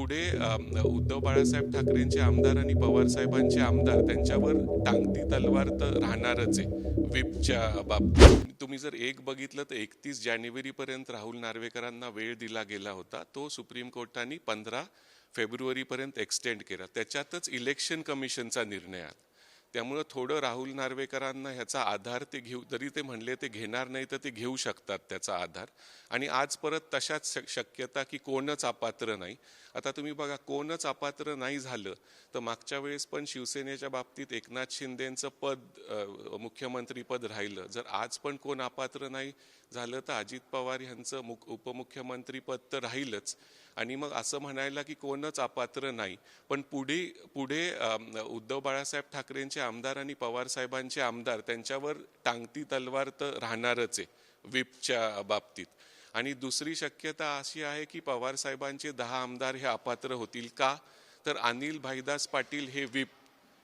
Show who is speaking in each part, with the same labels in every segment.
Speaker 1: पुढे उद्धव बाळासाहेब ठाकरेंचे आमदार आणि पवार साहेबांचे आमदार त्यांच्यावर टांगती तलवार तर राहणारच आहे विपच्या बाबतीत. तुम्ही जर एक बघितलं तर एकतीस जानेवारी पर्यंत राहुल नार्वेकरांना वेळ दिला गेला होता. तो सुप्रीम कोर्टाने पंधरा फेब्रुवारीपर्यंत एक्सटेंड केला. त्याच्यातच इलेक्शन कमिशनचा निर्णय आला. त्यामुळं थोडं राहुल नार्वेकरांना ह्याचा आधार ते घेऊ जरी ते म्हणले ते घेणार नाही तर ते घेऊ शकतात त्याचा आधार. आणि आज परत तशाच शक- शक्यता की कोणच अपात्र नाही. आता तुम्ही बघा कोणच अपात्र नाही झालं तर मागच्या वेळेस पण शिवसेनेच्या बाबतीत एकनाथ शिंदेचं पद मुख्यमंत्रीपद राहिलं. जर आज पण कोण अपात्र नाही झालं तर अजित पवार यांचं मुख उपमुख्यमंत्रीपद तर राहीलच. आणि मग असं म्हणायला की कोणच अपात्र नाही. पण पुढे पुढे उद्धव बाळासाहेब ठाकरेंचे आमदार आणि पवार साहेबांचे आमदार त्यांच्यावर टांगती तलवार तर राहणारच आहे विपच्या बाबतीत. आणि दुसरी शक्यता अशी आहे की पवार साहेबांचे दहा आमदार हे अपात्र होतील का? तर अनिल भाईदास पाटील हे विप.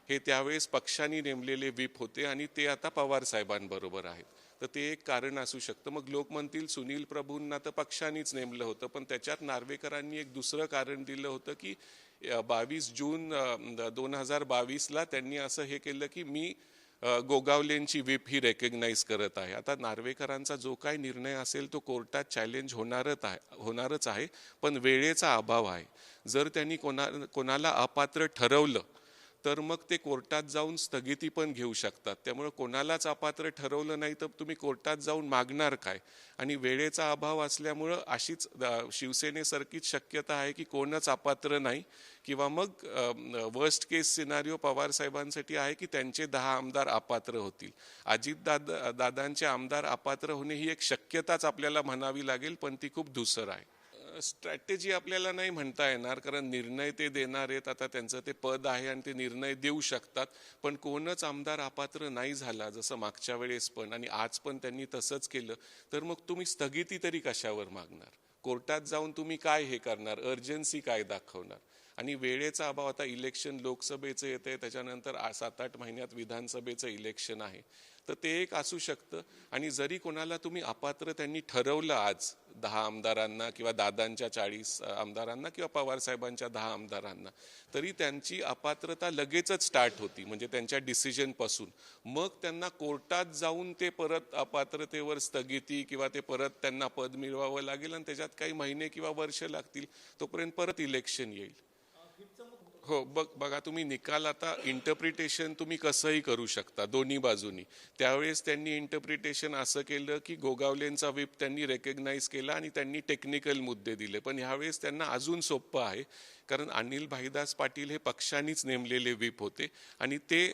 Speaker 1: हे त्यावेळेस पक्षाने नेमलेले विप होते आणि ते आता पवार साहेबांबरोबर आहेत. तर ते एक कारण असू शकतं. मग लोक म्हणतील सुनील प्रभूंना तर पक्षानेच नेमलं होतं पण त्याच्यात नार्वेकरांनी एक दुसरं कारण दिलं होतं की बावीस जून दोन हजार बावीसला त्यांनी असं हे केलं की मी गोगावलेंची विप ही रेकग्नाईज करत आहे. आता नार्वेकरांचा जो काही निर्णय असेल तो कोर्टात चॅलेंज होणारच आहे होणारच आहे पण वेळेचा अभाव आहे. जर त्यांनी कोणा कोणाला अपात्र ठरवलं तर मग ते कोर्टात जाऊन स्थगिती पण घेऊ शकतात. त्यामुळं कोणालाच अपात्र ठरवलं नाही तर तुम्ही कोर्टात जाऊन मागणार काय? आणि वेळेचा अभाव असल्यामुळं अशीच शिवसेनेसारखीच शक्यता आहे की कोणच अपात्र नाही. किंवा मग वर्स्ट केस सिनारिओ पवार साहेबांसाठी आहे की त्यांचे दहा आमदार अपात्र होतील. अजित दादा दादांचे आमदार अपात्र होणे ही एक शक्यताच आपल्याला म्हणावी लागेल पण ती खूप धुसर आहे. स्ट्रॅटेजी आपल्याला नाही म्हणता येणार कारण निर्णय ते देणार आहेत. आता त्यांचं ते पद आहे आणि ते निर्णय देऊ शकतात. पण कोणच आमदार अपात्र नाही झाला जसं मागच्या वेळेस पण आणि आज पण त्यांनी तसंच केलं. तर मग तुम्ही स्थगिती तरी कशावर मागणार? कोर्टात जाऊन तुम्ही काय हे करणार? अर्जन्सी काय दाखवणार? आणि वेळेचा अभाव आता इलेक्शन लोकसभेचं येतं आहे त्याच्यानंतर सात आठ महिन्यात विधानसभेचं इलेक्शन आहे. तर ते एक असू शकतं. आणि जरी कोणाला तुम्ही अपात्र त्यांनी ठरवलं आज दहा आमदारांना किंवा दादांच्या चाळीस आमदारांना किंवा पवारसाहेबांच्या दहा आमदारांना तरी त्यांची अपात्रता लगेचच स्टार्ट होती म्हणजे त्यांच्या डिसिजनपासून मग त्यांना कोर्टात जाऊन ते परत अपात्रतेवर स्थगिती किंवा ते परत त्यांना पद मिळवावं लागेल आणि त्याच्यात काही महिने किंवा वर्ष लागतील तोपर्यंत परत इलेक्शन येईल. हो बघ बघा तुम्ही निकाल आता इंटरप्रिटेशन तुम्ही कसंही करू शकता दोन्ही बाजूनी. त्यावेळेस त्यांनी इंटरप्रिटेशन असं केलं की गोगावलेंचा विप त्यांनी रेकग्नाईज केला आणि त्यांनी टेक्निकल मुद्दे दिले. पण ह्यावेळेस त्यांना अजून सोपं आहे. कारण अनिल भाईदास पाटील हे पक्षानेच नेमलेले व्हीप होते आणि ते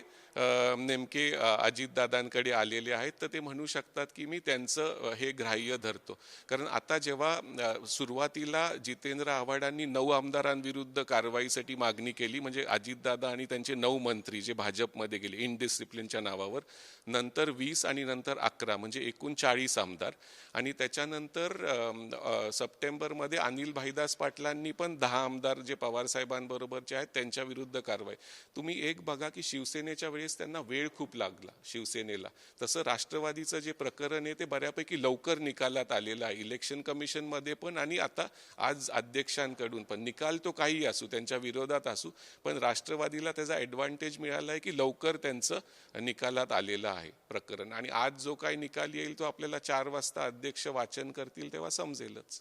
Speaker 1: नेमके अजितदादांकडे आलेले आहेत तर ते म्हणू शकतात की मी त्यांचं हे ग्राह्य धरतो. कारण आता जेव्हा सुरुवातीला जितेंद्र आव्हाडांनी नऊ आमदारांविरुद्ध कारवाईसाठी मागणी केली म्हणजे अजितदादा आणि त्यांचे नऊ मंत्री जे भाजपमध्ये गेले इनडिसिप्लिनच्या नावावर नंतर वीस आणि नंतर अकरा म्हणजे एकूण चाळीस आमदार. आणि त्याच्यानंतर सप्टेंबरमध्ये अनिल भाईदास पाटलांनी पण दहा आमदार जे पवारसाहेबांबरोबरचे आहेत त्यांच्या विरुद्ध कारवाई. तुम्ही एक बघा की शिवसेनेच्या वेळेस त्यांना वेळ खूप लागला शिवसेनेला. तसं राष्ट्रवादीचं जे प्रकरण आहे ते बऱ्यापैकी लवकर निकालात आलेलं आहे. इलेक्शन कमिशनमध्ये पण आणि आता आज अध्यक्षांकडून पण. निकाल तो काही असू त्यांच्या विरोधात असू पण राष्ट्रवादीला त्याचा ॲडव्हान्टेज मिळाला आहे की लवकर त्यांचं निकालात आलेलं आहे प्रकरण. आणि आज जो काही निकाल येईल तो आपल्याला चार वाजता अध्यक्ष वाचन करतील तेव्हा समजेलच.